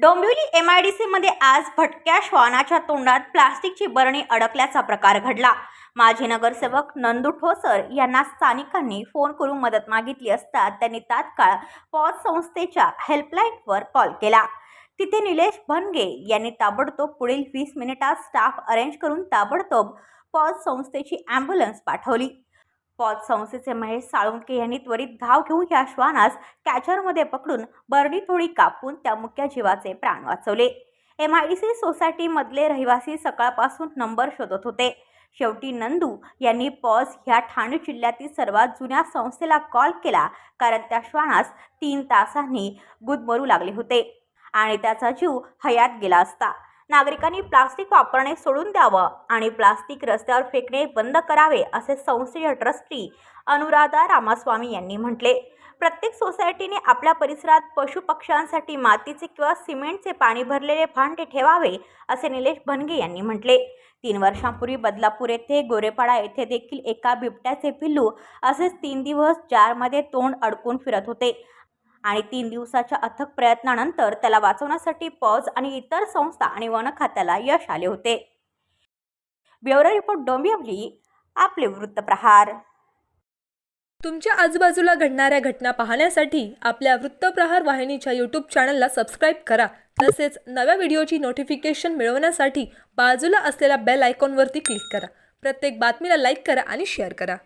Dombivli M I D सीमध्ये आज भटक्या श्वानाच्या तोंडात प्लास्टिकची बरणी अडकल्याचा प्रकार घडला. माजी नगरसेवक नंदू ठोसर यांना स्थानिकांनी फोन करून मदत मागितली असता त्यांनी तात्काळ पॉज संस्थेच्या हेल्पलाईनवर कॉल केला. तिथे निलेश भनगे यांनी ताबडतोब पुढील वीस मिनिटात स्टाफ अरेंज करून ताबडतोब पॉज संस्थेची ॲम्ब्युलन्स पाठवली. पॉज संस्थेचे महेश साळुंके यांनी त्वरित धाव घेऊन या श्वानास कॅचरमध्ये पकडून बरणी थोडी कापून त्या मुक्या जीवाचे प्राण वाचवले. एम आय डी सी सोसायटीमधले रहिवासी सकाळपासून नंबर शोधत होते. शेवटी नंदू यांनी पॉज ह्या ठाणे जिल्ह्यातील सर्वात जुन्या संस्थेला कॉल केला कारण त्या श्वानास तीन तासांनी गुदमरू लागले होते आणि त्याचा जीव हयात गेला असता. नागरिकांनी प्लास्टिक वापरणे सोडून द्यावं आणि प्लास्टिक रस्त्यावर फेकणे बंद करावे असे संस्थेच्या ट्रस्टी अनुराधा रामास्वामी यांनी म्हटले. प्रत्येक सोसायटीने आपल्या परिसरात पशुपक्ष्यांसाठी मातीचे किंवा सिमेंटचे पाणी भरलेले भांडे ठेवावे असे निलेश भनगे यांनी म्हटले. तीन वर्षांपूर्वी बदलापूर येथे गोरेपाडा येथे देखील एका बिबट्याचे पिल्लू असेच तीन दिवस जारमध्ये तोंड अडकून फिरत होते. आणि तीन दिवसाच्या अथक प्रयत्नानंतर त्याला वाचवण्यासाठी पॉज आणि इतर संस्था आणि वन खात्याला यश आले होते. ब्युरो रिपोर्ट डोंबिवली आपले वृत्तप्रहार तुमच्या आजूबाजूला घडणाऱ्या घटना पाहण्यासाठी आपल्या वृत्तप्रहार वाहिनीच्या यूट्यूब चॅनलला सबस्क्राईब करा. तसेच नव्या व्हिडिओची नोटिफिकेशन मिळवण्यासाठी बाजूला असलेल्या बेल आयकॉनवरती क्लिक करा. प्रत्येक बातमीला लाईक करा आणि शेअर करा.